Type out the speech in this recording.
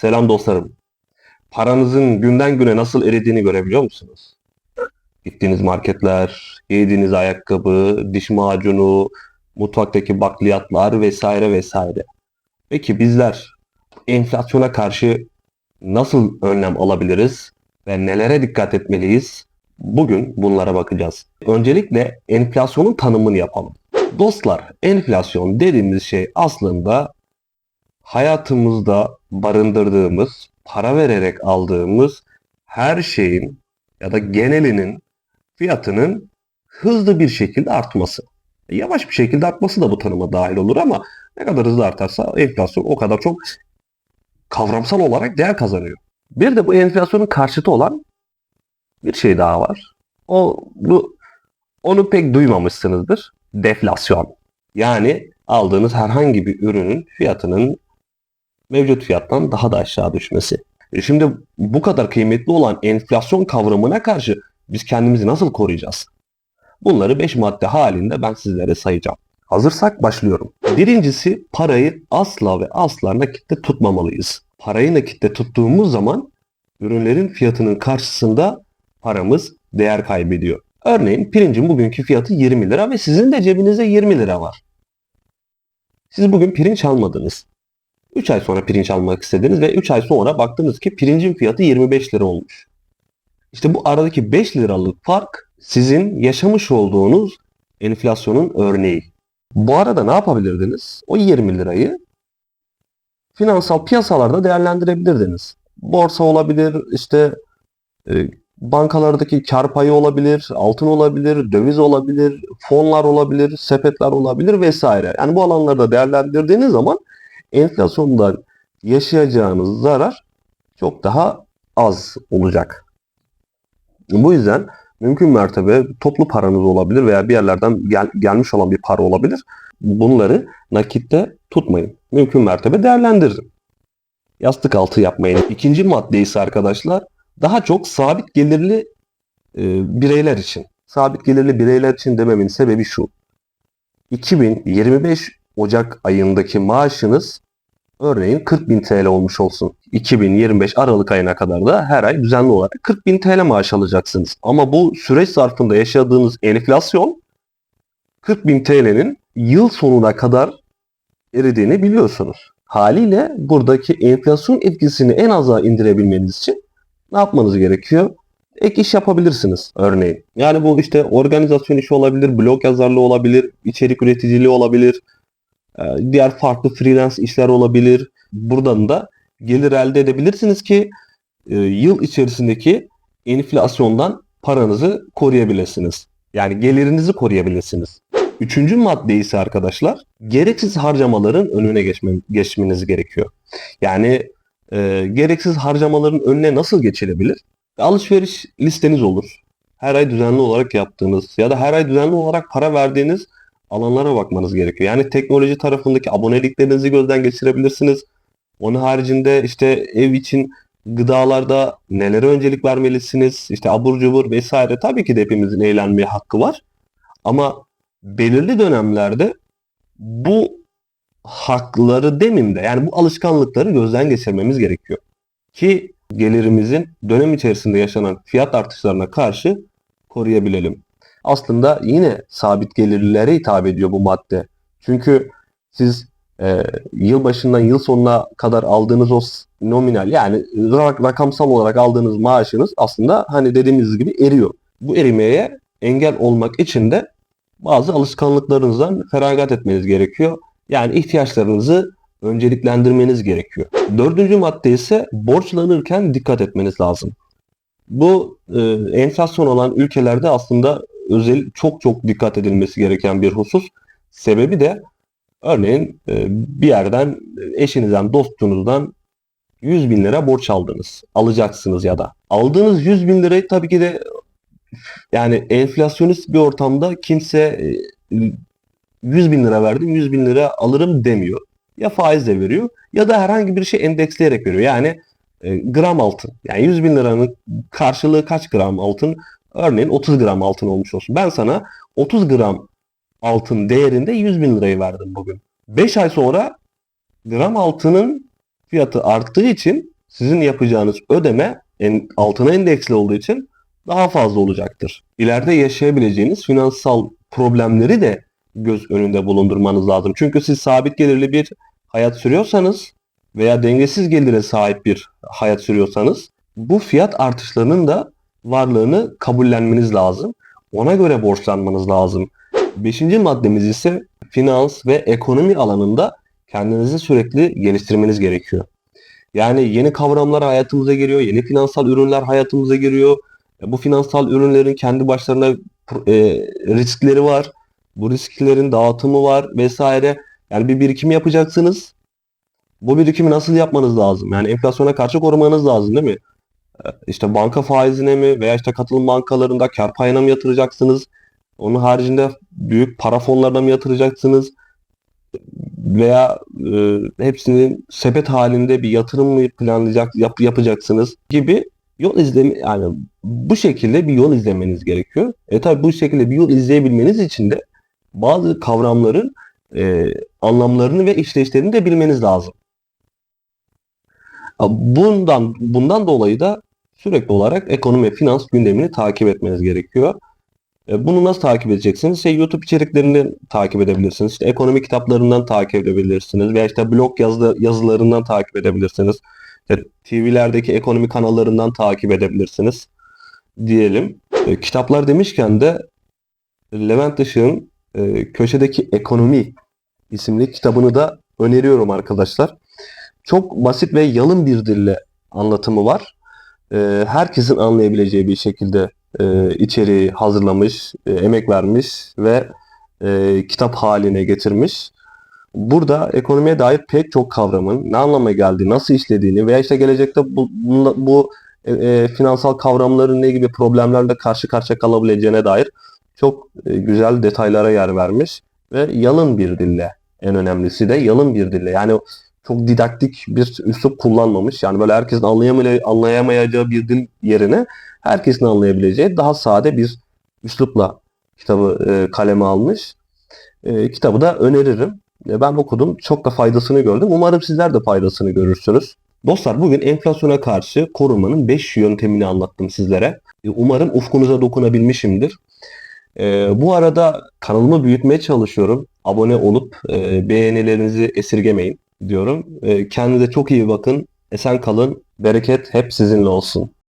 Selam dostlarım. Paranızın günden güne nasıl eridiğini görebiliyor musunuz? Gittiğiniz marketler, yediğiniz ayakkabı, diş macunu, mutfaktaki bakliyatlar vesaire vesaire. Peki bizler enflasyona karşı nasıl önlem alabiliriz ve nelere dikkat etmeliyiz? Bugün bunlara bakacağız. Öncelikle enflasyonun tanımını yapalım. Dostlar, enflasyon dediğimiz şey aslında hayatımızda barındırdığımız, para vererek aldığımız her şeyin ya da genelinin fiyatının hızlı bir şekilde artması. E, Yavaş bir şekilde artması da bu tanıma dahil olur ama ne kadar hızlı artarsa enflasyon o kadar çok kavramsal olarak değer kazanıyor. Bir de bu enflasyonun karşıtı olan bir şey daha var. O bu onu pek duymamışsınızdır. Deflasyon. Yani aldığınız herhangi bir ürünün fiyatının mevcut fiyattan daha da aşağı düşmesi. E şimdi bu kadar kıymetli olan enflasyon kavramına karşı biz kendimizi nasıl koruyacağız? Bunları 5 madde halinde ben sizlere sayacağım. Hazırsak başlıyorum. Birincisi parayı asla ve asla nakitte tutmamalıyız. Parayı nakitte tuttuğumuz zaman ürünlerin fiyatının karşısında paramız değer kaybediyor. Örneğin pirincin bugünkü fiyatı 20 lira ve sizin de cebinizde 20 lira var. Siz bugün pirinç almadınız. 3 ay sonra pirinç almak istediniz ve 3 ay sonra baktınız ki pirincin fiyatı 25 lira olmuş. İşte bu aradaki 5 liralık fark sizin yaşamış olduğunuz enflasyonun örneği. Bu arada ne yapabilirdiniz? O 20 lirayı finansal piyasalarda değerlendirebilirdiniz. Borsa olabilir, işte e, bankalardaki kar payı olabilir, altın olabilir, döviz olabilir, fonlar olabilir, sepetler olabilir vesaire. Yani bu alanlarda değerlendirdiğiniz zaman enflasyondan yaşayacağınız zarar çok daha az olacak. Bu yüzden mümkün mertebe toplu paranız olabilir veya bir yerlerden gel- gelmiş olan bir para olabilir. Bunları nakitte tutmayın. Mümkün mertebe değerlendirin. Yastık altı yapmayın. İkinci madde ise arkadaşlar daha çok sabit gelirli e, bireyler için. Sabit gelirli bireyler için dememin sebebi şu. 2025 Ocak ayındaki maaşınız örneğin 40.000 TL olmuş olsun. 2025 Aralık ayına kadar da her ay düzenli olarak 40.000 TL maaş alacaksınız. Ama bu süreç zarfında yaşadığınız enflasyon 40.000 TL'nin yıl sonuna kadar eridiğini biliyorsunuz. Haliyle buradaki enflasyon etkisini en aza indirebilmeniz için ne yapmanız gerekiyor? Ek iş yapabilirsiniz örneğin. Yani bu işte organizasyon işi olabilir, blog yazarlığı olabilir, içerik üreticiliği olabilir, diğer farklı freelance işler olabilir. Buradan da gelir elde edebilirsiniz ki e, yıl içerisindeki enflasyondan paranızı koruyabilirsiniz. Yani gelirinizi koruyabilirsiniz. Üçüncü madde ise arkadaşlar gereksiz harcamaların önüne geçme, geçmeniz gerekiyor. Yani e, gereksiz harcamaların önüne nasıl geçilebilir? Alışveriş listeniz olur. Her ay düzenli olarak yaptığınız ya da her ay düzenli olarak para verdiğiniz alanlara bakmanız gerekiyor. Yani teknoloji tarafındaki aboneliklerinizi gözden geçirebilirsiniz. Onun haricinde işte ev için gıdalarda nelere öncelik vermelisiniz? İşte abur cubur vesaire. Tabii ki de hepimizin eğlenmeye hakkı var. Ama belirli dönemlerde bu hakları demeyeyim de yani bu alışkanlıkları gözden geçirmemiz gerekiyor. Ki gelirimizin dönem içerisinde yaşanan fiyat artışlarına karşı koruyabilelim. Aslında yine sabit gelirlilere hitap ediyor bu madde. Çünkü siz e, yıl başından yıl sonuna kadar aldığınız o nominal yani ra- rakamsal olarak aldığınız maaşınız aslında hani dediğimiz gibi eriyor. Bu erimeye engel olmak için de bazı alışkanlıklarınızdan feragat etmeniz gerekiyor. Yani ihtiyaçlarınızı önceliklendirmeniz gerekiyor. Dördüncü madde ise borçlanırken dikkat etmeniz lazım. Bu e, enflasyon olan ülkelerde aslında özel çok çok dikkat edilmesi gereken bir husus. Sebebi de örneğin e, bir yerden e, eşinizden, dostunuzdan 100 bin lira borç aldınız. Alacaksınız ya da. Aldığınız 100 bin lirayı tabii ki de yani enflasyonist bir ortamda kimse e, 100 bin lira verdim 100 bin lira alırım demiyor. Ya faizle veriyor ya da herhangi bir şey endeksleyerek veriyor. Yani e, gram altın. Yani 100 bin liranın karşılığı kaç gram altın? Örneğin 30 gram altın olmuş olsun. Ben sana 30 gram altın değerinde 100 bin lirayı verdim bugün. 5 ay sonra gram altının fiyatı arttığı için sizin yapacağınız ödeme en, altına endeksli olduğu için daha fazla olacaktır. İleride yaşayabileceğiniz finansal problemleri de göz önünde bulundurmanız lazım. Çünkü siz sabit gelirli bir hayat sürüyorsanız veya dengesiz gelire sahip bir hayat sürüyorsanız bu fiyat artışlarının da varlığını kabullenmeniz lazım. Ona göre borçlanmanız lazım. Beşinci maddemiz ise finans ve ekonomi alanında kendinizi sürekli geliştirmeniz gerekiyor. Yani yeni kavramlar hayatımıza giriyor, yeni finansal ürünler hayatımıza giriyor. E, Bu finansal ürünlerin kendi başlarına e, riskleri var. Bu risklerin dağıtımı var vesaire. Yani bir birikim yapacaksınız. Bu birikimi nasıl yapmanız lazım? Yani enflasyona karşı korumanız lazım değil mi? İşte banka faizine mi veya işte katılım bankalarında kar payına mı yatıracaksınız? Onun haricinde büyük para fonlarına mı yatıracaksınız? Veya e, hepsini sepet halinde bir yatırım mı planlayacak yap, yapacaksınız gibi yol izleme yani bu şekilde bir yol izlemeniz gerekiyor. E tabi bu şekilde bir yol izleyebilmeniz için de bazı kavramların e, anlamlarını ve işleyişlerini de bilmeniz lazım. Bundan bundan dolayı da sürekli olarak ekonomi ve finans gündemini takip etmeniz gerekiyor. E, Bunu nasıl takip edeceksiniz? İşte YouTube içeriklerinden takip edebilirsiniz. İşte ekonomi kitaplarından takip edebilirsiniz. Veya işte blog yazı, yazılarından takip edebilirsiniz. İşte TV'lerdeki ekonomi kanallarından takip edebilirsiniz. Diyelim. E, kitaplar demişken de Levent Işık'ın e, Köşedeki Ekonomi isimli kitabını da öneriyorum arkadaşlar. Çok basit ve yalın bir dille anlatımı var. E, herkesin anlayabileceği bir şekilde e, içeriği hazırlamış, e, emek vermiş ve e, kitap haline getirmiş. Burada ekonomiye dair pek çok kavramın ne anlama geldiği, nasıl işlediğini veya işte gelecekte bu, bunla- bu e, e, finansal kavramların ne gibi problemlerle karşı karşıya kalabileceğine dair çok e, güzel detaylara yer vermiş ve yalın bir dille en önemlisi de yalın bir dille. Yani çok didaktik bir üslup kullanmamış. Yani böyle herkesin anlayamay- anlayamayacağı bir dil yerine herkesin anlayabileceği daha sade bir üslupla kitabı e, kaleme almış. E, kitabı da öneririm. E, ben okudum. Çok da faydasını gördüm. Umarım sizler de faydasını görürsünüz. Dostlar bugün enflasyona karşı korunmanın 5 yöntemini anlattım sizlere. E, umarım ufkunuza dokunabilmişimdir. E, bu arada kanalımı büyütmeye çalışıyorum. Abone olup e, beğenilerinizi esirgemeyin diyorum. E, kendinize çok iyi bakın. Esen kalın. Bereket hep sizinle olsun.